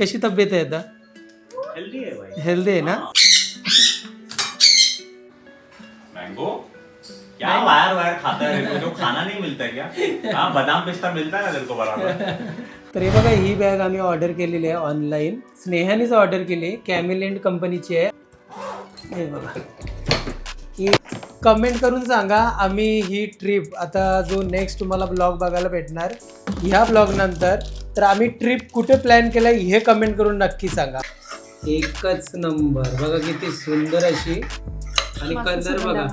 कशी तब्येत आहे आता? हेल्दी भाई हेल्दी आहे ना? मैंगो क्या वायर वायर खाता है? तेरे को खाना नहीं मिलता है क्या? हाँ बादाम पिस्ता मिलता है ना तेरे को बराबर? तर हे बघा ही बॅग आम्ही ऑर्डर केलेली आहे ऑनलाईन स्नेहानेच ऑर्डर केली कॅमिलेंट कंपनीची आहे. हे बघा. ही कमेंट करून सांगा आम्ही ही ट्रिप आता जो नेक्स्ट तुम्हाला ब्लॉग बघायला भेटणार ह्या ब्लॉग नंतर तर आम्ही ट्रिप कुठे प्लॅन केलं हे कमेंट करून नक्की सांगा. एकच नंबर बघा किती सुंदर अशी. आणि कलर बघा.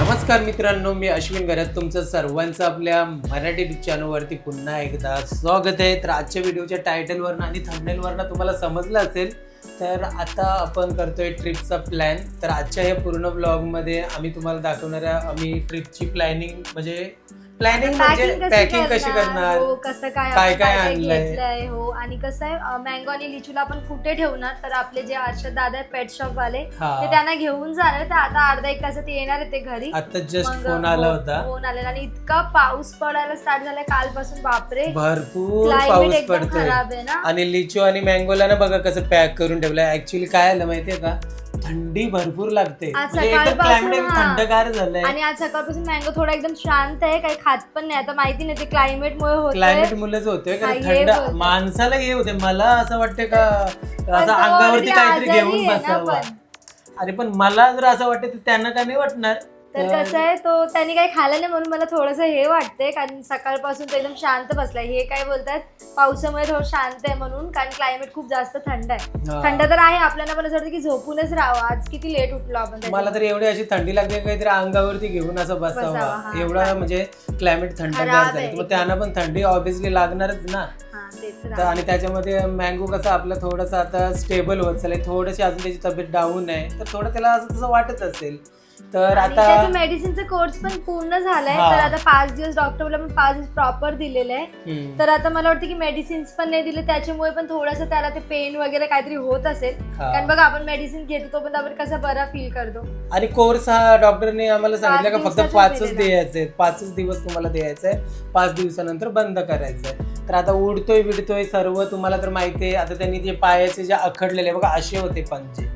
नमस्कार मित्रांनो मी अश्विन घरात तुमचं सर्वांचं आपल्या मराठी चॅनलवरती पुन्हा एकदा स्वागत आहे. तर आजच्या व्हिडिओच्या टायटलवरनं आणि थंबनेलवरनं तुम्हाला समजलं असेल तर आता आपण करतोय ट्रिपचा प्लॅन तर आजच्या या पूर्ण ब्लॉगमध्ये आम्ही तुम्हाला दाखवणार आहे आम्ही ट्रिपची प्लॅनिंग म्हणजे प्लॅनिंग म्हणजे पॅकिंग कशी करणार? हो कसं काय काय काय आणलंय? घेतलंय? हो आणि कसं आहे मँगो आणि लिचूला आपण कुठे ठेवणार? तर आपले जे अर्षद दादा पेट शॉप वाले ते हा त्यांना घेऊन जाणार तर आता अर्धा एक तासात येणार आहे ते घरी. आता जस्ट मग, फोन आला हो, होता. फोन आलेला. आणि इतका पाऊस पडायला स्टार्ट झालाय कालपासून बापरे. भरपूर क्लायमेट पाऊस एकदम पडतोय. खराब आहे ना? आणि लिचू आणि मँगोला ना बघा कसं पॅक करून ठेवलंय. ऍक्च्युली काय आलं माहितीये का? थंडी भरपूर लागते. आज म्हणजे एकदम सकाळपासून क्लायमेट हा. थंडगार झालंय. आणि आज सकाळपासून मँगो थोडा एकदम शांत आहे काही खात पण नाही. आता माहिती नाही ते क्लायमेट मुळे क्लायमेट मुलेच होतोय कारण हा, हे थंड बोलतोय. माणसाला हे होते मला असं वाटतं का असं अंगावरती काहीतरी घेऊन बसावं. अरे पण मला जर असं वाटतं तर त्यांना का नाही वाटणार. तर कसं आहे तो त्यांनी काही खाल्लं नाही म्हणून मला थोडंसं हे वाटतंय कारण सकाळपासून तो एकदम शांत बसलाय. हे काय बोलतात पावसामुळे थोडं शांत आहे म्हणून कारण क्लायमेट खूप जास्त थंड आहे. हा. थंड तर आहे आपल्याला पण असं वाटतं की झोपूनच राहावं. आज किती लेट उठलो आपण मला. तर एवढी अशी थंडी लागते का काहीतरी अंगावरती घेऊन असं बसावं, बसावं हा. एवढा म्हणजे क्लायमेट थंडगार झालं. आहे. मग त्यांना पण थंडी ऑब्विसली लागणारच ना. हा, तर. आणि त्याच्यामध्ये मँगो कसं आपलं थोडंसं आता स्टेबल होत चालेल थोडीशी अजून त्याची तब्येत डाऊन आहे. तर थोडं त्याला असं तसं वाटत असेल. तर आता मेडिसिनचा कोर्स पण पूर्ण झालाय. हा. तर आता पाच दिवस डॉक्टर पण पाच दिवस प्रॉपर दिलेले आहे. हम्म. तर आता मला वाटतं की मेडिसिन्स पण नाही दिले त्याच्यामुळे पण थोडंसं त्याला ते पेन वगैरे काहीतरी होत असेल. हा. कारण बघा आपण मेडिसिन घेतो तो पण आपण कसा बरा फील करतो. आणि कोर्स हा डॉक्टरने आम्हाला सांगितलं का फक्त पाचच दिलेला. द्यायचे पाचच दिवस तुम्हाला द्यायचं आहे पाच दिवसानंतर बंद करायचं आहे तर आता उडतोय बिडतोय सर्व तुम्हाला तर माहिती आहे. आता त्यांनी जे पायाचे जे आखडलेले बघा असे होते पंजे.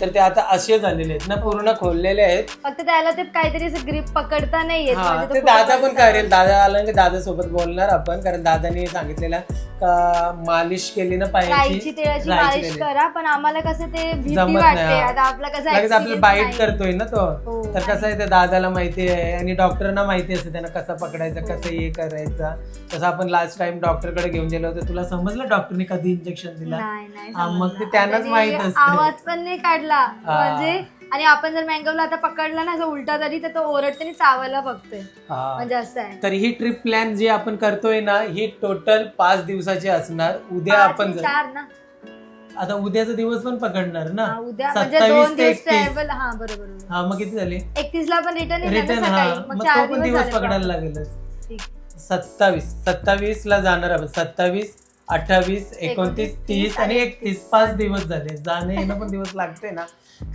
तर ते आता असे झालेले आहेत ना पूर्ण खोललेले आहेत. फक्त त्याला ते काहीतरी असं ग्रीप पकडता नाही येत. हा तो ते खूप दादा पण करेल. दादा आला की दादा सोबत बोलणार आपण कारण दादाने सांगितलेलं का मालिश केली ना राईची तिळाची राईची मालिश तेलाची. करा पण आम्हाला कसं ते भीती जमत नाही, वाटते हा. आता आपला कसं लगेच आपलं experience बाईट नाही. करतोय ना तो हो, तर कसं आहे ते दादाला माहिती आहे आणि डॉक्टरांना माहिती असते त्यांना कसं पकडायचं कसं हे करायचं तसं आपण लास्ट टाइम डॉक्टरकडे घेऊन गेलो होतो तुला समजलं डॉक्टरने कधी इंजेक्शन दिला नाही नाही हा, मग ते समजलं. त्यांनाच आणि माहीत असतं. आवाज पण नाही काढला हा. म्हणजे आणि आपण जर मँगोला आता पकडला ना असं उलटा तरी तर तो ओरडते आणि चावायला बघतोय. हा. म्हणजे असं आहे. तर ही ट्रिप प्लॅन जी आपण करतोय ना ही टोटल पाच दिवसाची असणार. उद्या पाच आपण आणि जर- चार ना. आता उद्याचा दिवस पण पकडणार ना. हा, उद्या म्हणजे 27 दोन ते दिवस 31. ट्रॅव्हल हा बरोबर बरोबर. हा मग किती झाले? एकतीस ला पण रिटर्न रिटर्न हा. सकाळी. मग मग तो चार पण दिवस दिवस झाले पकडायला. लागेलच. ठीक. सत्तावीस. सत्तावीस ला जाणार आपण. सत्तावीस अठ्ठावीस एकोणतीस तीस आणि एकतीस. पाच दिवस झाले. जाणे येणं पण दिवस लागते ना.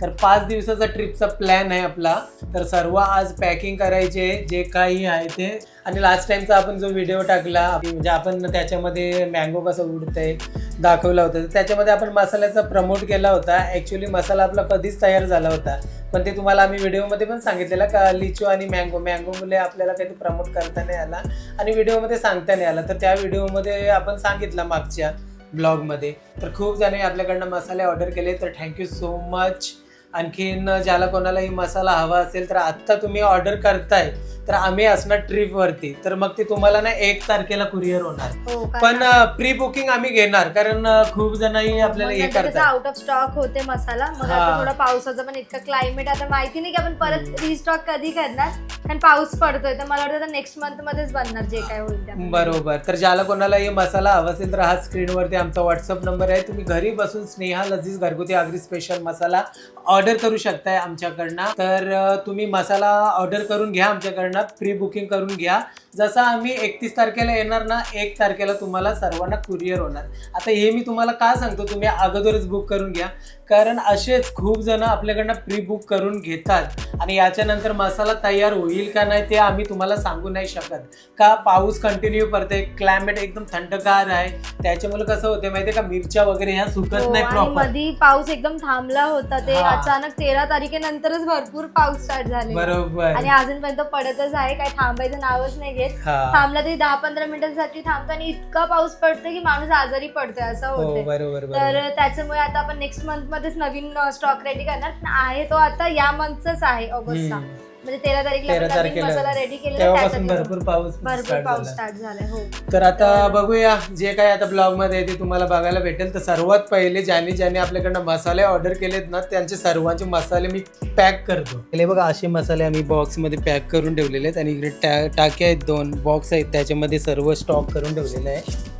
तर पाच दिवसाचा ट्रिपचा प्लॅन आहे आपला. तर सर्व आज पॅकिंग करायचे जे काही आहे ते. आणि लास्ट टाइमचा आपण जो व्हिडिओ टाकला म्हणजे आपण त्याच्यामध्ये मँगो कसं उडतंय दाखवला होता. तर त्याच्यामध्ये आपण मसाल्याचा प्रमोट केला होता. ॲक्च्युली मसाला आपला कधीच तयार झाला होता. पण ते तुम्हाला आम्ही व्हिडिओमध्ये पण सांगितलेलं का लिचू आणि मँगो मँगोमुळे आपल्याला काही प्रमोट करता नाही आला. आणि व्हिडिओमध्ये सांगता नाही आला. तर त्या व्हिडिओमध्ये आपण सांगितलं मागच्या. ब्लॉगमध्ये. तर खूप जणांनी आपल्याकडनं मसाले ऑर्डर केले तर थँक्यू सो मच आणखीन ज्याला कोणालाही मसाला हवा असेल तर आत्ता तुम्ही ऑर्डर करताय. तर आम्ही असणार ट्रिपवरती तर मग ते तुम्हाला ना एक तारखेला कुरिअर होणार. हो, कारण पण प्री बुकिंग आम्ही घेणार कारण अ, खूप जणही आपल्याला हे करतात. आउट ऑफ स्टॉक होते मसाला. मग हा. आता थोडा पावसाचा पण इतका क्लायमेट आता माहिती नाही की आपण परत रिस्टॉक कधी करणार. कारण पाऊस पडतोय तर मला वाटतं नेक्स्ट मंथ मध्येच बनणार जे काय होईल ते. बरोबर. तर ज्याला कोणालाही मसाला हवा असेल तर हा स्क्रीनवरती आमचा व्हॉट्सअप नंबर आहे. तुम्ही घरी बसून स्नेहा लजीज घरगुती आगरी स्पेशल मसाला ऑर्डर करू शकताय आमच्याकडनं. तर अ, तुम्ही मसाला ऑर्डर करून घ्या आमच्याकडनं. प्री बुकिंग करून घ्या. जसं आम्ही एकतीस तारखेला येणार ना एक तारखेला तुम्हाला सर्वांना कुरिअर होणार. आता हे मी तुम्हाला का सांगतो तुम्ही अगोदरच बुक करून घ्या. कारण असेच खूप जण आपल्याकडनं प्री बुक करून घेतात आणि याच्यानंतर मसाला तयार होईल का नाही ते आम्ही तुम्हाला सांगू नाही शकत. का पाऊस कंटिन्यू पडते क्लायमेट एकदम थंडगार आहे त्याच्यामुळे कसं होते माहितीये का मिरच्या वगैरे ह्या सुकत हो, नाही प्रॉपर मधी पाऊस एकदम थांबला होता ते हा. अचानक तेरा तारखेनंतरच भरपूर पाऊस स्टार्ट झाले. बरोबर. आणि अजूनपर्यंत पडतच आहे काय थांबायचं नावच नाही घेत हा. थांबला तरी दहा पंधरा मिनिटांसाठी थांबतो आणि इतका पाऊस पडतो की माणूस आजारी पडतोय असं हो बरोबर तर त्याच्यामुळे आता आपण नेक्स्ट मंथ मध्येच नवीन स्टॉक रेडी करणार. आहे तो आता या मंथचाच आहे ऑगस्टचा. म्हणजे तेरा तारखेला तेरा तारखेला. मसाला रेडी केलेला तेव्हापासून त्याच्यात भरपूर पाऊस भरपूर start पाऊस झाला. स्टार्ट झालाय हो तर आता बघूया जे काय आता ब्लॉगमध्ये आहे ते तुम्हाला बघायला भेटेल तर सर्वात पहिले ज्यांनी ज्यांनी आपल्याकडनं मसाले ऑर्डर केलेत ना त्यांचे सर्वांचे मसाले मी पॅक करतो पहिले बघा असे मसाले आम्ही बॉक्समध्ये पॅक करून ठेवलेले आहेत आणि इकडे टा- टाके आहेत दोन बॉक्स आहेत त्याच्यामध्ये सर्व स्टॉक करून ठेवलेले आहे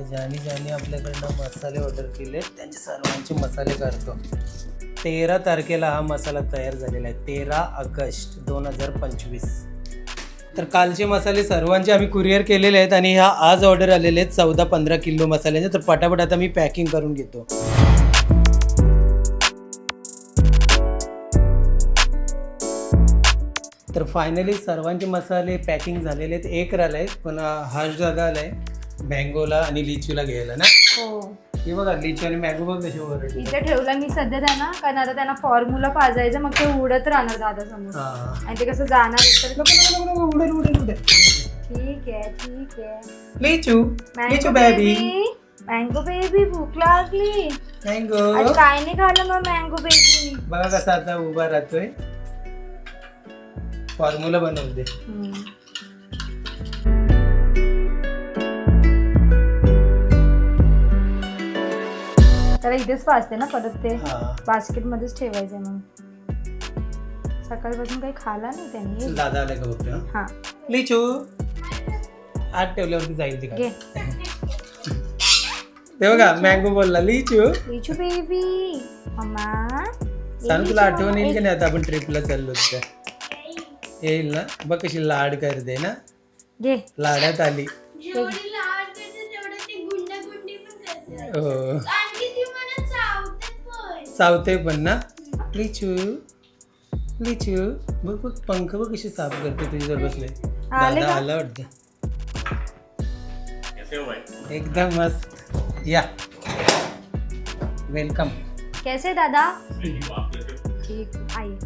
आता ज्यांनी ज्यांनी आपल्याकडनं मसाले ऑर्डर केले त्यांचे सर्वांचे मसाले करतो. तेरा तारखेला हा मसाला तयार झालेला आहे. तेरा ऑगस्ट दोन हजार पंचवीस. तर कालचे मसाले सर्वांचे आम्ही कुरिअर केलेले आहेत आणि ह्या आज ऑर्डर आलेले आहेत चौदा पंधरा किलो मसाल्याचे. तर पटापट आता मी पॅकिंग करून घेतो. तर फायनली सर्वांचे मसाले पॅकिंग झालेले आहेत. एक राहिला आहेत पण अं, हर्ष दादा आहे मँगोला आणि लिचूला घ्यायला ना? हो. हे बघा लिचू आणि मँगो बघ कशी ओरडले इथे ठेवला मी सध्या त्यांना कारण आता त्यांना फॉर्म्युला पाजायचं मग ते उडत राहणार दादा समोर. हा. आणि ते कसं जाणार तर नको, नको, नको, नको, उडेल उडेल उडेल. ठीक आहे ठीक आहे. लिचू लिचू बेबी मँगो बेबी भूक लागली. आज मँगो काय नाही खाल्लं मग मँगो बेबी बघा कसा आता उभा राहतोय. फॉर्म्युला बनवते त्याला इथेच पाजते ना परत ते हा. बास्केट मध्येच ठेवायचे मग सकाळपासून काही खाला नाही त्यांनी. दादा आला का बघतो हा. लिचू आत ठेवल्यावरती जाईल घे. तिकडे ते बघा मँगो बोलला लिचू. लिचू बेबी मम्मा सांग तुला आठवण येईल की नाही? आता आपण ट्रिपला चाललो त्या. येईल ना? बघ कशी लाड करते ना. घे. लाडात आली. जेवढी लाड करते तेवढं ती गुंडागुंडी पण करते. हो. पण चावते पण ना लिचू लिचू बघ बघ पंख बघ कशी साफ़ करते तुझ्याजवळ बसले. आले दादा का? आला वाटतं. कैसे हो भाई एकदम मस्त. या. वेलकम कैसे दादा? आप हो? ठीक आइए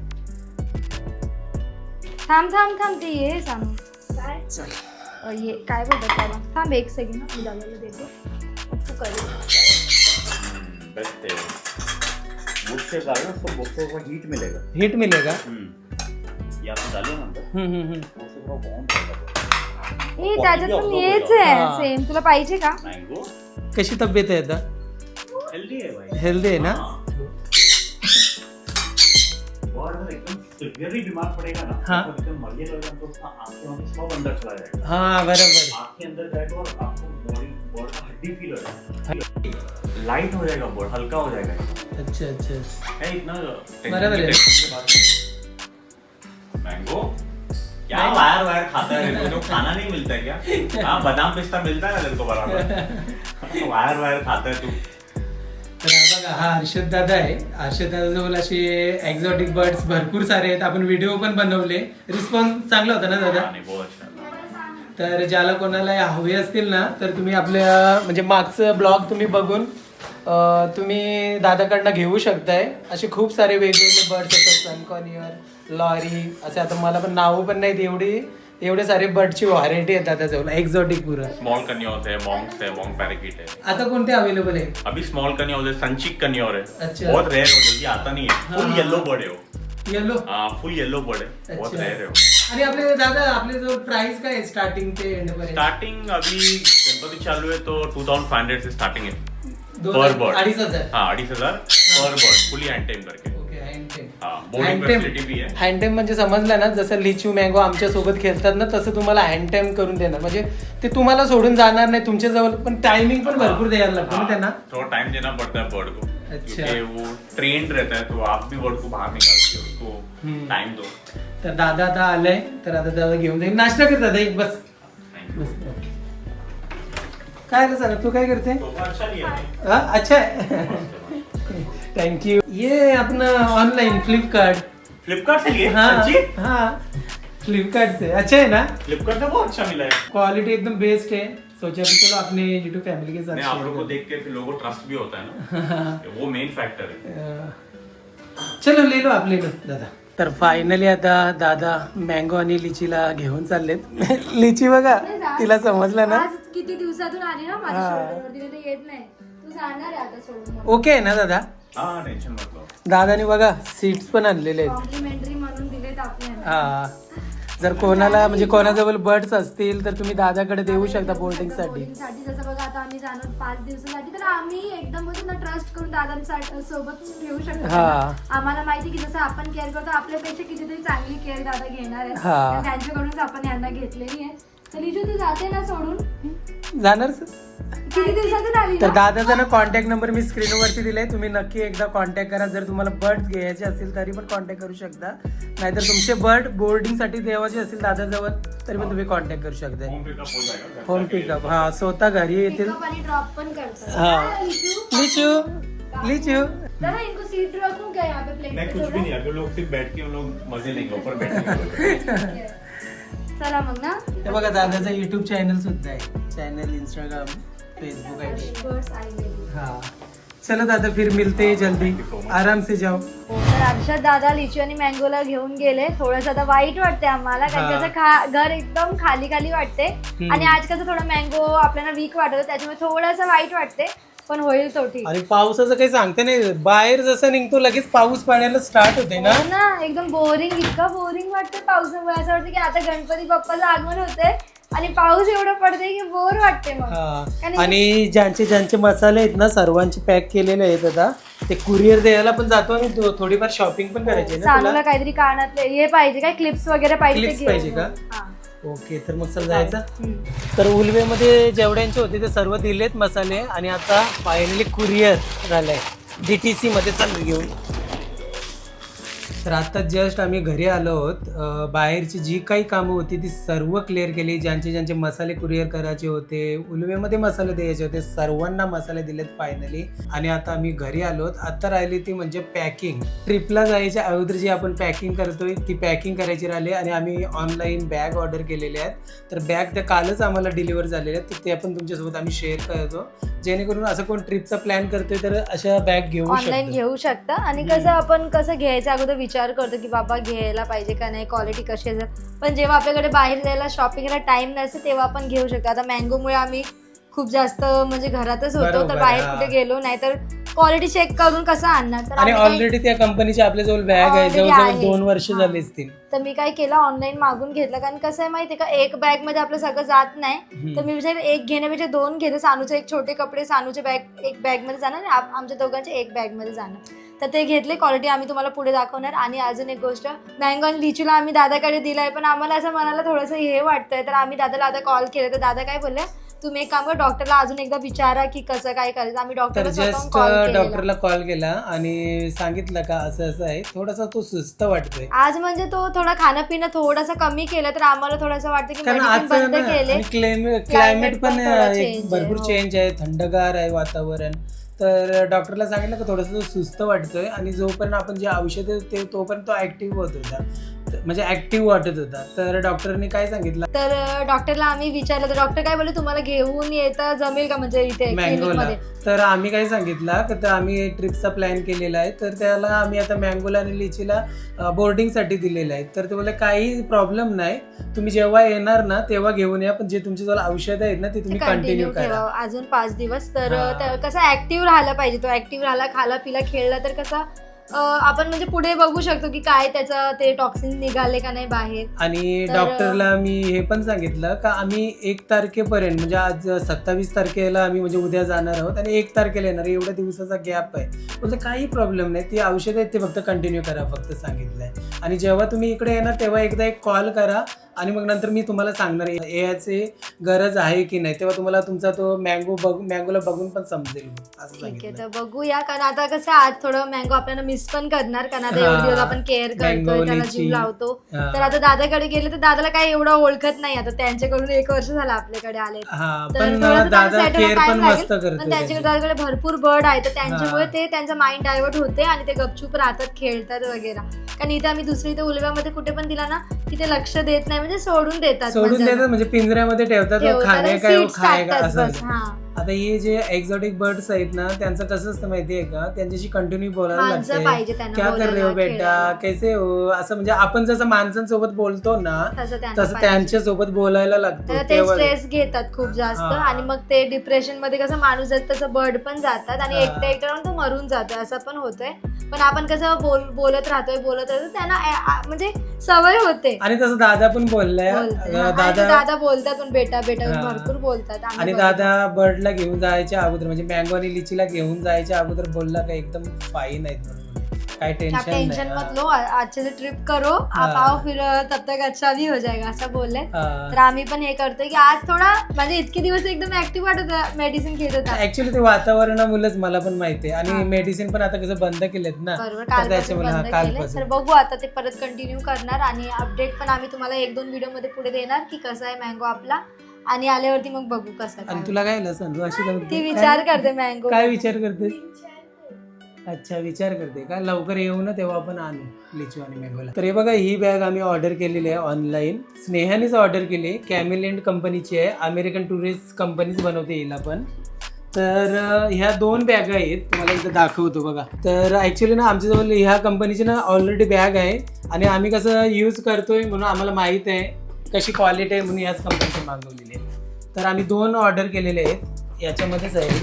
थांब थांब थांब ते ये सांग काय? अ, ये काय बोलतात त्याला? थांब एक सेकंड मी दादाला देतो. तू कर. हम्म, बेस्ट है बुक से डालो तो बुक को हीट मिलेगा हिट मिलेगा हम्म. ये आपने डाले ना अंदर हम्म, हम्म, हम्म. उससे थोड़ा बॉन्ड जाएगा ए त्याच्यात पण हेच हा. आहे. सेम तुला पाहिजे का? मैंगो कशी तब्येत आहे आता? हेल्दी है भाई. हेल्दी आहे ना? हाँ। और एकदम सिवियरली बीमार पड़ेगा ना हाँ। तो एकदम मरिए लगेगा तो उसका आंखें में सब अंदर चला जाएगा हा बरोबर. आंखें अंदर जाएगा और आपको बॉडी बॉडी का हड्डी फील हो. जाएगा लाइट हो जाएगा बॉडी हल्का हो जाएगा। अच्छा अच्छा. है इतना बराबर है। मैंगो? क्या वायर वायर खाता है तेरे को खाना नहीं मिलता है क्या? हाँ बादाम पिस्ता मिलता है ना तेरे को बराबर? वायर वायर खाता है तू. तर हा बघा हा हर्षद दादा आहे. हर्षद दादा जवळ असे एक्झॉटिक बर्ड्स भरपूर सारे आहेत. आपण व्हिडिओ पण बनवले. रिस्पॉन्स चांगला होता ना दादा? बहुत अच्छा. तर ज्याला कोणाला हवे असतील ना तर तुम्ही आपल्या म्हणजे मागचं ब्लॉग तुम्ही बघून तुम्ही दादाकडनं घेऊ शकताय. असे खूप सारे वेगवेगळे बर्ड्स असतात सनकॉनियर लॉरी असे आता मला पण नावं पण नाहीत एवढी एवढे सारे बर्डची व्हरायटी आहेत दादाजवळ एक्झॉटिक पुरं. स्मॉल कन्योर है मॉन्क्स है मॉन्क पैराकीट है आता कोणते अवेलेबल आहे? अभी स्मॉल कन्योर है संचिक कन्योर है अच्छा। बहुत रेयर हो जल्दी आता नहीं है फुल हाँ। येलो बर्ड है. वो येलो हाँ फुल येलो बर्ड है बहुत। रेयर है. वो आणि आपले दादा आपले जो प्राइस काय आहे स्टार्टिंग ते एंड पर्यंत स्टार्टिंग अभी गणपति चालू है तो टू थाउजेंड फाइव हंड्रेड से स्टार्टिंग है दोन per bird. अडीच हजार. हाँ अडीच हजार per bird fully hand tame करके. ओके हँडटेम हाँ बोर्डिंग फैसिलिटी भी है. हँडटेम म्हणजे समजलं ना जसं लिचू मँगो आमच्यासोबत खेळतात ना तसं तुम्हाला हँडटेम करून देणार. म्हणजे ते तुम्हाला सोडून जाणार नाही तुमच्या जवळ पण टायमिंग पण भरपूर द्यायला लागतं ना हाँ, त्यांना. थोड़ा टाइम देना पड़ता है बर्ड को. अच्छा। क्योंकि वो ट्रेंड रहता है तो आप भी बर्ड को बाहर निकाल के उसको हम्म। टाइम दो. तर दादा आता आलाय तर आता दादा घेऊन जाईल. नाश्ता कर दादा एक बस. मस्त ओके. काय रे सर? तू काय करते? सोफा अच्छा है? हाँ अच्छा. थैंक यू ये अपना ऑनलाइन फ्लिपकार्ट फ्लिपकार्ट से लिए? हाँ. सच्ची? हाँ. फ्लिपकार्ट से. अच्छा है ना? फ्लिपकार्ट से बहुत अच्छा मिला है। क्वालिटी एकदम बेस्ट है. सोचा कि चलो अपने यूट्यूब फैमिली के साथ नहीं आप share लोग को देख के फिर लोगों को ट्रस्ट भी होता है ना। वो मेन फैक्टर है। अं, चलो ले लो आप ले लो दादा। तर फायनली आता दादा मँगो आणि लिचीला घेऊन चाललेत. लिची बघा तिला समजलं ना? आज किती दिवसातून आली ना माझ्या हा. शोल्डरवरती नाही तर येत नाही. तू जाणार आहे आता सोडून ओके आहे ना दादा? हाँ टेंशन मत लो दादाने बघा सीट्स पण आणलेले आहेत. कॉम्प्लिमेंटरी म्हणून दिलेत आपल्याला. हा. जर कोणाला म्हणजे कोणाजवळ बर्ड्स असतील तर तुम्ही दादाकडे देऊ शकता बोर्डिंगसाठी. जसं बघा आता आम्ही जाणार पाच दिवसासाठी तर आम्ही एकदम बोलतो ना ट्रस्ट करून दादांसाठी सोबत ठेवू शकतो हा. आम्हाला माहिती की जसं आपण केअर करतो आपल्यापेक्षा कितीतरी चांगली केअर दादा घेणार आहे हा. तर त्यांच्याकडूनच आपण यांना घेतलेली आहे. तर लिजू तू जाते ना सोडून? जाणार किती दिवसातून आली तर दादाचा ना कॉन्टॅक्ट नंबर मी स्क्रीनवरती दिलाय. तुम्ही नक्की एकदा कॉन्टॅक्ट करा. जर तुम्हाला बर्ड्स घ्यायचे असेल तरी पण कॉन्टॅक्ट करू शकता. नाहीतर तुमचे बर्ड बोर्डिंगसाठी द्यावाचे असेल दादाजवळ तरी पण तुम्ही कॉन्टॅक्ट करू शकता होम पिकअप हो हा स्वतः घरी येतील. पिकअप आणि ड्रॉप पण करतात. हा. लिचू लिचू लिचू दादा इनको सीट रखूं क्या यहाँ पे प्लेट नहीं पे कुछ भी? नहीं अभी लोग सिर्फ बैठ के उन लोग मजे लेंगे ऊपर बैठ चला मग ना. हे बघा दादाचा युट्यूब चॅनल सुद्धा आहे. Channel Instagram Facebook I D Birds eye baby. हाँ. चलो दादा फिर मिलते हैं जल्दी. आराम से जाओ. हो, तर अक्षर दादा लिचू आणि मँगोला घेऊन गेले. थोडस आता वाईट वाटते आम्हाला कारण हा. त्याचं खा घर एकदम खाली खाली वाटते. आणि आज कसं थोडं मँगो आपल्याला वीक वाटत होतं, त्याच्यामुळे थोडंसं वाईट वाटते पण होईल तो ठीक आणि पावसाचं काही सांगते नाही बाहेर जसं निघतो लगेच पाऊस पडायला स्टार्ट होते ना हो ना एकदम बोरिंग इतकं बोरिंग वाटते पावसामुळे असं वाटतं की आता गणपती बाप्पाचं आगमन होते आणि पाऊस एवढं पडते की बोर वाटते मग. आणि- आणि ज्यांचे ज्यांचे मसाले आहेत ना सर्वांचे पॅक केलेले आहेत आता ते कुरिअर द्यायला पण जातो आणि थो- थोडीफार शॉपिंग पण करायची ना तुला काहीतरी कानातले हे पाहिजे काय क्लिप्स वगैरे पाहिजे Clips पाहिजे. का? हा. ओके तर मग चल जायचं. तर उलवेमध्ये जेवढ्यांचे होते ते सर्व दिलेत मसाले आणि आता फायनली कुरिअर झालंय. डी टी सी मध्ये चालू घेऊन तर आता जस्ट आम्ही घरी आलो आहोत. बाहेरची जी काही कामं होती ती सर्व क्लिअर केली. ज्यांचे ज्यांचे मसाले कुरिअर करायचे होते उलवेमध्ये मसाले द्यायचे होते सर्वांना मसाले दिलेत फायनली आणि आता आम्ही घरी आलो आहोत. आता राहिली ती म्हणजे पॅकिंग ट्रिपला जायच्या अगोदर जी आपण पॅकिंग करतोय ती पॅकिंग करायची राहिली आणि आम्ही ऑनलाईन बॅग ऑर्डर केलेल्या आहेत. तर बॅग त्या कालच आम्हाला डिलिव्हर झालेल्या आहेत. तर ते आपण तुमच्यासोबत आम्ही शेअर करतो. जेणेकरून असं कोण ट्रिपचा प्लॅन करतोय तर अशा बॅग घेऊ ऑनलाईन घेऊ शकता. आणि कसं आपण कसं घ्यायचं अगोदर विचार करतो की बाबा घ्यायला पाहिजे का नाही क्वालिटी कशी आहे पण जेव्हा आपल्याकडे बाहेर जायला शॉपिंगला टाइम नसते तेव्हा आपण घेऊ शकतो आता मँगोमुळे आम्ही खूप जास्त म्हणजे घरातच होतो तर बरोबर, बाहेर हा. कुठे गेलो नाही तर क्वालिटी चेक करून कसं आणणार तर आणि आम्ही काय- ऑलरेडी त्या कंपनीची आपल्याजवळ बॅग आहे Already जवळजवळ आहे. दोन वर्ष हा. झाली असतील तर मी काय केलं ऑनलाईन मागून घेतलं कारण कसं आहे माहितीये का एक बॅगमध्ये आपलं सगळं जात नाही हम्म. तर मी विचार एक घेण्यापेक्षा दोन घेते सानूचे एक छोटे कपडे सानूचे बॅग एक बॅगमध्ये जाणार आणि आप- आमच्या दोघांचे एक बॅगमध्ये जाणार तर ते घेतले क्वालिटी आम्ही तुम्हाला पुढे दाखवणार. आणि अजून एक गोष्ट मँगो आणि लिचूला आम्ही दादाकडे दिलाय पण आम्हाला असं मनाला थोडंसं हे वाटतंय. तर आम्ही दादाला आता कॉल केलं. तर दादा काय बोलले तुम्ही एक काम कर डॉक्टरला अजून एकदा विचारा की कसं काय करायचं. आम्ही तर स्वतःहून जस्ट कॉल केला डॉक्टरला कॉल केला आणि सांगितलं का असं असं आहे. थोडासा तो सुस्त वाटतोय. आज म्हणजे तो थोडा खाणं पिणं थोडंसं कमी केलं तर आम्हाला थोडंसं वाटतं की कारण medicine आजचं बंद ना केले. क्लायमेट पण पण थोडा एक change आहे, भरपूर हो. चेंज आहे थंडगार आहे वातावरण. तर डॉक्टरला सांगितलं का थोडंसं सुस्त वाटतोय आणि जोपर्यंत आपण जे औषध ते तोपर्यंत तो ऍक्टिव्ह होत होता म्हणजे ऍक्टिव्ह वाटत होता. तर डॉक्टरने काय सांगितलं? तर डॉक्टरला आम्ही विचारलं. तर डॉक्टर काय बोलले? तुम्हाला घेऊन येता जमेल का? म्हणजे इथे मँगोला तर आम्ही काय सांगितलं? की तर आम्ही ट्रिपचा प्लॅन केलेला आहे. तर त्याला आम्ही आता मँगोला आणि लिचीला बोर्डिंगसाठी दिलेलं आहे. तर ते बोलले काही प्रॉब्लेम नाही. तुम्ही जेव्हा येणार ना तेव्हा घेऊन या. पण जे तुमच्या जवळ औषधं आहेत ना ते तुम्ही कंटिन्यू कंटिन्यू करा. ठेवा. अजून पाच दिवस. तर हा. त्या- कसं ऍक्टिव्ह राहायला पाहिजे? तो ऍक्टिव्ह राहिला खाला पिला खेळला तर कसा आपण म्हणजे पुढे बघू शकतो की काय त्याचं ते टॉक्सिन निघाले का नाही बाहेर. आणि तर- डॉक्टरला मी हे पण सांगितलं का आम्ही एक तारखेपर्यंत म्हणजे आज सत्तावीस तारखेला आम्ही म्हणजे उद्या जाणार आहोत आणि एक तारखेला येणार एवढ्या दिवसाचा गॅप आहे. म्हणजे काही प्रॉब्लेम नाही. ती औषधं आहेत ते फक्त कंटिन्यू करा फक्त सांगितलंय. आणि जेव्हा तुम्ही इकडे येणार तेव्हा एकदा एक कॉल करा. आणि मग नंतर मी तुम्हाला सांगणार आहे याची गरज आहे की नाही तेव्हा तुम्हाला तुमचा तो मँगो बघ मँगोला बघून पण समजेल असं ठीक आहे सांगितलं तर बघूया कारण आता कसं आज थोडं मँगो आपल्याला मिस पण करणार कारण आता. एवढे दिवस आपण केअर Mango, करतोय त्याला lychee. जीव लावतो हा. तर आता दादाकडे गेले तर दादाला काही एवढं ओळखत नाही आता त्यांच्याकडून एक वर्ष झालं आपल्याकडे आले हा तर पण थोडंसं त्यांना दादा settle केअर time पण लागेल. मस्त करतो पण त्यांच्याकडे त्याची. दादाकडे भरपूर बर्ड आहे तर त्यांच्यामुळे हा. ते त्यांचा माइंड डायव्हर्ट होते आणि ते गपचूप राहतात खेळतात वगैरे कारण इथे आम्ही दुसरी इथे उलव्यामध्ये कुठे पण दिला ना की ते लक्ष देत नाही म्हणजे सोडून देतात सोडून म्हणजे देतात म्हणजे पिंजऱ्यामध्ये ठेवतात ठेवतात खाणे आणि काय seeds खाय का टाकतात असं बस, हा. आता हे जे एक्झॉटिक बर्ड्स आहेत ना त्यांचं कसं असतं माहितीये का त्यांच्याशी कंटिन्यू बोलायला माणसं लागते पाहिजे त्यांना क्या कर रहे हो बोलायला, बेटा खेळायला. कैसे हो असं म्हणजे आपण जसं माणसांसोबत बोलतो ना तसं त्यांना तसं पाहिजे. त्यांच्यासोबत बोलायला लागतो तर ते तेव्हा- स्ट्रेस घेतात खूप जास्त हा. आणि मग ते डिप्रेशनमध्ये कसं माणूस जात तसं बर्ड पण जातात आणि हा. एकट्या एकट्या राहून तो मरून जातोय असं पण होतंय पण आपण कसं बोल बोलत राहतोय बोलत राहतो त्यांना आ- आ- म्हणजे सवय होते आणि तसं दादा पण बोललाय बोलते. अं, आणि ते दादा दादा बोलतात पण बेटा बेटा हा. भरपूर बोलतात आम्ही आणि. दादा बर्डला घेऊन जायच्या अगोदर म्हणजे मँगो आणि लिचीला घेऊन जायच्या अगोदर बोलला का एकदम फाईन आहेत म्हणून. काय टेंशन मत नाही. लो आ- अच्छे से ट्रिप करो आप हा. आओ फिर तब तक अच्छा भी हो जाएगा असं बोलले. तर. आम्ही पण हे करतोय की आज थोडा म्हणजे इतके दिवस एकदम ऍक्टिव्ह वाटत होता मेडिसिन घेत होता. ऍक्च्युली ते वातावरणामुळेच मला पण माहिती आहे. हा. आणि मेडिसिन पण आता कसं बंद केलेत ना. बरोबर तर कालपासून त्याच्यामुळे हा, बंद केले कालपासून. तर बघू आता ते परत कंटिन्यू करणार. आणि अपडेट पण आम्ही तुम्हाला एक दोन व्हिडिओमध्ये पुढे देणार की कसा आहे मँगो आपला. आणि आल्यावरती मग बघू कसं आणि काय. तुला काय लसन तू अशी? ती काय- विचार करते मँगो काय विचार करते? अच्छा विचार करते का? लवकर येऊ ना तेव्हा आपण आणू लिचू आणि मँगोला तर हे बघा ही बॅग आम्ही ऑर्डर केलेली आहे ऑनलाईन स्नेहानेच ऑर्डर केली कॅमिलेंड कंपनीची आहे. अमेरिकन टुरिस्ट कंपनीच बनवते हिला पण. तर अं, ह्या दोन बॅग आहेत. तुम्हाला इथं दाखवतो बघा. तर ॲक्च्युली ना आमच्याजवळ ह्या कंपनीची ना ऑलरेडी बॅग आहे. आणि आम्ही कसं यूज करतोय म्हणून आम्हाला माहीत आहे. कशी क्वालिटी आहे म्हणून याच कंपनीची मागवलेली आहे तर आम्ही दोन ऑर्डर केलेले आहेत. याच्यामध्येच आहे.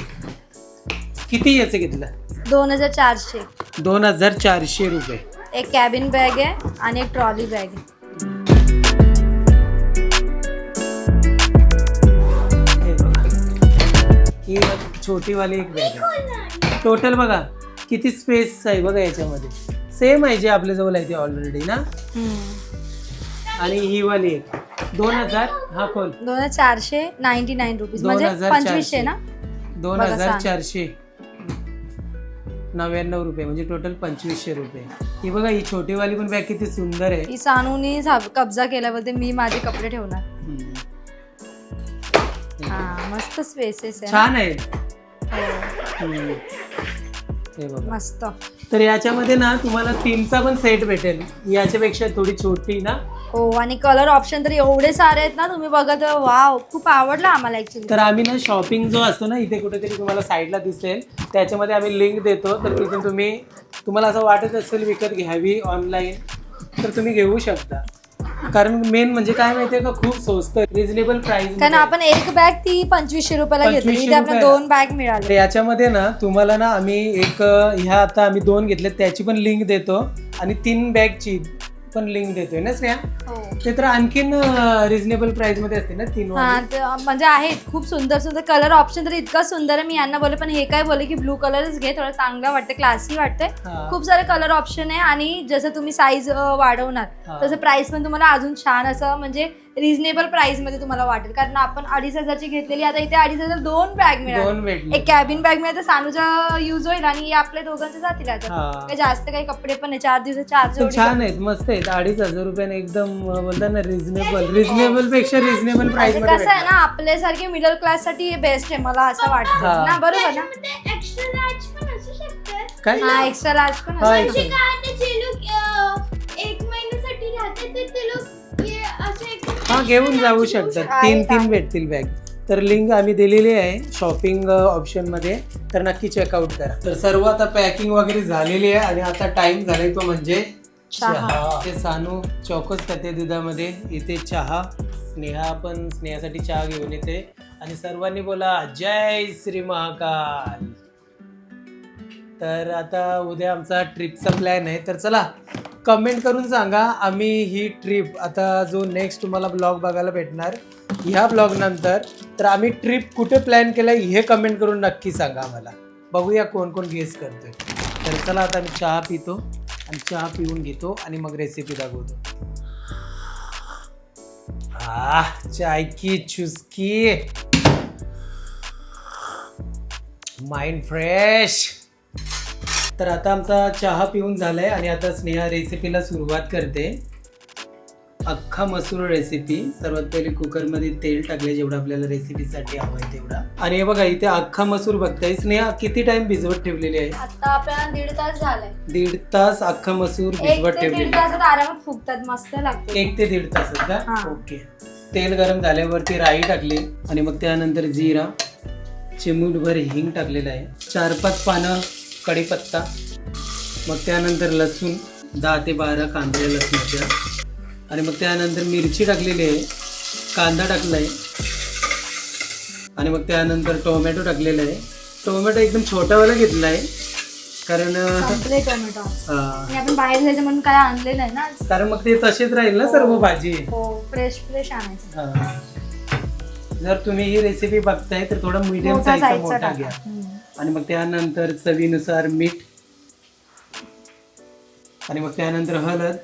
किती याचं घेतलं? दोन हजार चारशे. दोन हजार चारशे रुपये. एक कॅबिन बॅग आहे आणि एक ट्रॉली बॅग आहे. हे बघा. ही छोटी वाली एक बॅग आहे. टोटल बघा किती स्पेस आहे बघा याच्यामध्ये. सेम आहे जे आपल्या जवळ आहे ते ऑलरेडी ना? आणि ही वाली एक. दोन हजार हा खोल. दोन हजार चारशे नाईन्टी नाईन रुपीज दोन म्हणजे हजार पंचवीसशे चारशे. ना? दोन बघा, हजार सांग. चारशे. नव्याण्णव रुपये म्हणजे टोटल पंचवीसशे रुपये. ही बघा ही छोटी वाली पण बॅग किती सुंदर आहे. ही सानूनी कब्जा केल्याबद्दल मी माझे कपडे ठेवणार. हम्म. हा मस्त स्पेसेस आहे छान आहे. हो, हम्म. हे बघा. मस्त. तर याच्यामध्ये ना तुम्हाला तीनचा पण सेट भेटेल. याच्यापेक्षा थोडी छोटी ना. हो आणि कलर ऑप्शन तर एवढे सारे आहेत ना तुम्ही बघत वाव खूप आवडलं आम्हाला ऍक्च्युली तर आम्ही ना शॉपिंग जो असतो ना इथे कुठेतरी तुम्हाला साईडला दिसेल. त्याच्यामध्ये आम्ही लिंक देतो. तर तिथे तुम्ही तुम्हाला असं वाटत असेल विकत घ्यावी ऑनलाईन तर तुम्ही घेऊ शकता. कारण मेन म्हणजे काय माहितीये का खूप स्वस्त रिझनेबल प्राइस कारण आपण एक बॅग ती पंचवीसशे रुपयाला घेतली. 2500 इथे आपल्याला रुपयाला. दोन बॅग मिळाले. याच्यामध्ये ना तुम्हाला ना आम्ही एक ह्या आता आम्ही दोन घेतले त्याची पण लिंक देतो. आणि तीन बॅगची पण लिंक देतोय ना स्नेहा हो ते तर आणखीन रिझनेबल प्राइसमध्ये असते ना तीन हा वाले. ते म्हणजे आहेत खूप सुंदर सुंदर कलर ऑप्शन तर इतका सुंदर आहे मी यांना बोलले पण हे काय बोलले की ब्लू कलरच घे थोडं चांगलं वाटतं क्लासी वाटतंय हा. खूप सारे कलर ऑप्शन आहे आणि जसं तुम्ही साईज वाढवणार हा. तसं प्राइस पण तुम्हाला अजून छान असं म्हणजे रिझनेबल प्राइसमध्ये तुम्हाला वाटेल. कारण आपण अडीच हजारची घेतलेली आता इथे अडीच हजार दोन बॅग मिळाले. भेटले एक कॅबिन बॅग मिळते सानूचा युज होईल आणि हे आपल्या दोघांचे जातील आता. हा. काही जास्त काही कपडे पण आहे चार दिवस चार जोडी छान आहेत मस्त आहेत. अडीच हजार रुपयाने एकदम बोलतात ना रिझनेबल रिझनेबलपेक्षा रिझनेबल प्राइस म्हणजे मध्ये कसं आहे. ना आपल्यासारखे मिडल क्लाससाठी हे बेस्ट आहे मला असं वाटतं. हा. ना बरोबर ना? त्याच्यामध्ये एक्स्ट्रा लार्ज पण असू शकतात. काय? हा एक्स्ट्रा लार्ज पण हा, असतं. म्हणजे काय आता जे लोक अं, एक महिन्यासाठी राहतात तर ते लोक हे घेऊन जाऊ शकतात. तीन तीन. भेटतील बॅग तर लिंक आम्ही दिलेली आहे शॉपिंग ऑप्शनमध्ये. तर नक्की चेकआउट करा. तर सर्व आता पॅकिंग वगैरे झालेली आहे आणि आता टाइम झालाय तो म्हणजे चहा. ते सानू चौकस करते दुधामध्ये. इथे चहा. स्नेहा पण स्नेहासाठी चहा घेऊन येते. आणि सर्वांनी बोला जय श्री महाकाल. तर आता उद्या आमचा ट्रिपचा प्लॅन आहे. तर चला कमेंट करून सांगा आम्ही ही ट्रिप आता जो नेक्स्ट तुम्हाला ब्लॉग बघायला भेटणार ह्या ब्लॉग नंतर तर आम्ही ट्रिप कुठे प्लॅन केलं हे कमेंट करून नक्की सांगा आम्हाला. बघूया कोण कोण गेस करतोय. तर चला आता मी चहा पितो आणि चहा पिऊन घेतो आणि मग रेसिपी दाखवतो. हा चाय की चुस्की. माइंड फ्रेश तर आता आमचा चहा पिऊन झालाय आणि आता स्नेहा रेसिपीला सुरुवात करते. अख्खा मसूर रेसिपी सर्वात पहिले कुकरमध्ये तेल टाकले जेवढं आपल्याला रेसिपीसाठी हवं आहे तेवढा. आणि हे बघा इथे अख्खा मसूर बघताय. स्नेहा किती टाइम भिजवत ठेवलेली आहे? आता आपल्याला दीड तास झालाय. दीड तास अख्खा मसूर एक भिजवत ते दीड ठेवलेली तासात आरामात फुगतात मस्त लागते एक ते दीड तास का? हा. ओके. तेल गरम झाल्यावरती राई टाकली आणि मग त्यानंतर जिरा चिमूटभर हिंग टाकलेलं आहे. चार पाच पानं कढीपत्ता मग त्यानंतर लसूण दहा ते बारा कांदे लसणाच्या. आणि मग त्यानंतर मिरची टाकलेली आहे कांदा टाकला आहे आणि मग त्यानंतर टोमॅटो टाकलेला आहे. टोमॅटो एकदम छोटावाला घेतला आहे कारण संपले टोमॅटो. अं, आणि आपण बाहेर जायचं म्हणून काय आणले नाही ना? कारण मग ते तसेच राहील ना सर्व भाजी? हो फ्रेश फ्रेश आणायचं. हा. जर तुम्ही ही रेसिपी बघताय तर थोडा मीडियम मोठा साईजचा साईजचा मोठा टाका. घ्या. हम्म. आणि मग त्यानंतर चवीनुसार मीठ आणि मग त्यानंतर हळद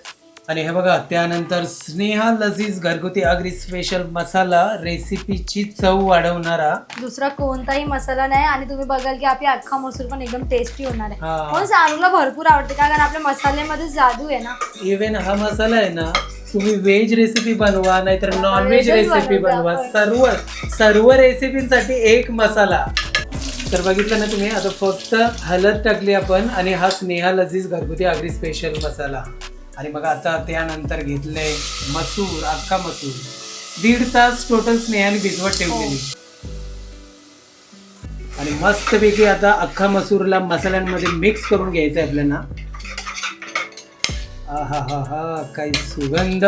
आणि हे बघा त्यानंतर स्नेहा लजीज घरगुती अगदी स्पेशल मसाला रेसिपीची चव वाढवणारा. दुसरा कोणताही मसाला नाही आणि तुम्ही बघाल की आपली अख्खा मसूर पण एकदम टेस्टी होणार आहे. हा. सानूला भरपूर आवडते का कारण आपल्या मसाल्यामध्ये जादू आहे ना. इव्हन हा मसाला आहे ना तुम्ही व्हेज रेसिपी बनवा नाहीतर नॉन व्हेज Veg च रेसिपी बनवतो बनवा. आपण. सर्व सर्व रेसिपीसाठी एक मसाला. तर बघितलं ना तुम्ही आता फक्त हळद टाकली आपण आणि हा स्नेहा लजीज घरगुती आगरी स्पेशल मसाला. आणि मग आता त्यानंतर घेतलंय मसूर अख्खा मसूर. दीड तास टोटल स्नेहाने भिजवत ठेवलेली. आणि मस्तपैकी आता अख्खा मसूरला मसाल्यांमध्ये मिक्स करून घ्यायचं आहे आपल्याला. हा हा हा काही सुगंध.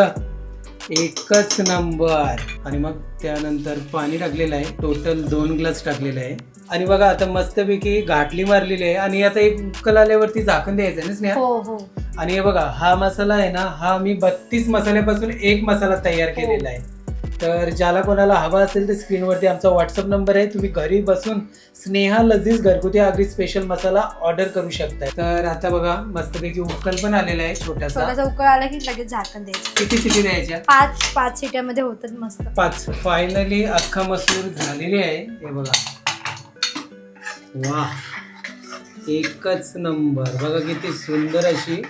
एकच नंबर आणि मग त्यानंतर पाणी टाकलेलं आहे. टोटल दोन ग्लास टाकलेलं आहे. आणि बघा आता मस्तपैकी घाटली मारलेली आहे. आणि आता एक उकल आल्यावरती झाकण द्यायचं आहे ना स्नेहा? हो हो. आणि हे बघा हा मसाला आहे ना हा मी बत्तीस मसाल्यापासून एक मसाला तयार केलेला आहे. तर ज्याला कोणाला हवा असेल तर स्क्रीनवरती आमचा व्हॉट्सअप नंबर आहे. तुम्ही घरी बसून स्नेहा लजीज घरगुती आगरी स्पेशल मसाला ऑर्डर करू शकताय. तर आता बघा मस्तपैकी उकल पण आलेला आहे छोटासा. छोटासा उकळ आला की लगेच झाकण द्यायचं. किती सिटी द्यायच्या? पाच पाच सीट्यामध्ये होतात मस्त. पाच. फायनली अख्खा मसूर झालेली आहे. हे बघा. वा एकच नंबर बघा किती सुंदर अशी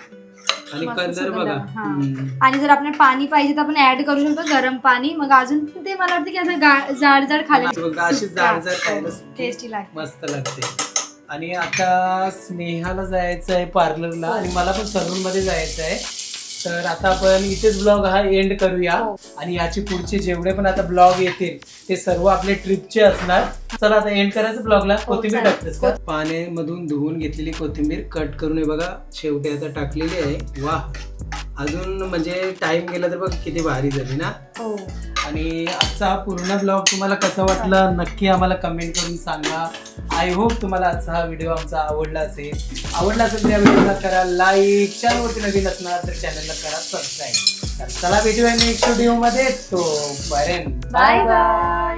आणि मस्त कलर बघा आहे, हा. हम्म. आणि जर आपल्याला पाणी पाहिजे तर आपण ऍड करू शकतो गरम पाणी मग अजून ते मला वाटतं की असं गा- जाड जाड बघा, अशी जाड जाड खायला सुकी. टेस्टी लागते मस्त लागते आणि आता स्नेहाला जायचं आहे पार्लरला हो. आणि मला पण सलून मध्ये जायचं आहे तर आता आपण इथेच ब्लॉग हा एंड करूया. हो. आणि याची पुढचे जेवढे पण आता ब्लॉग येतील ते सर्व आपले ट्रिपचे असणार. चला आता एंड करायचं ब्लॉगला कोथिंबीर हो, चालेल. टाकतेस का? पाण्यामधून धुवून घेतलेली कोथिंबीर कट करून हे बघा शेवटी आता टाकलेली आहे. वा अजून म्हणजे टाइम गेला तर बघ किती भारी झाली ना? हो. आणि आजचा हा पूर्ण ब्लॉग तुम्हाला कसा वाटला नक्की आम्हाला कमेंट करून सांगा. आय होप तुम्हाला आजचा हा व्हिडिओ आमचा आवडला असेल. आवडला असेल तर या व्हिडिओला करा लाईक चॅनलवरती नवीन असणार तर चॅनलला करा सबस्क्राईब तर चला भेटूया नेक्स्ट व्हिडिओमध्ये तो बरेन बाय बाय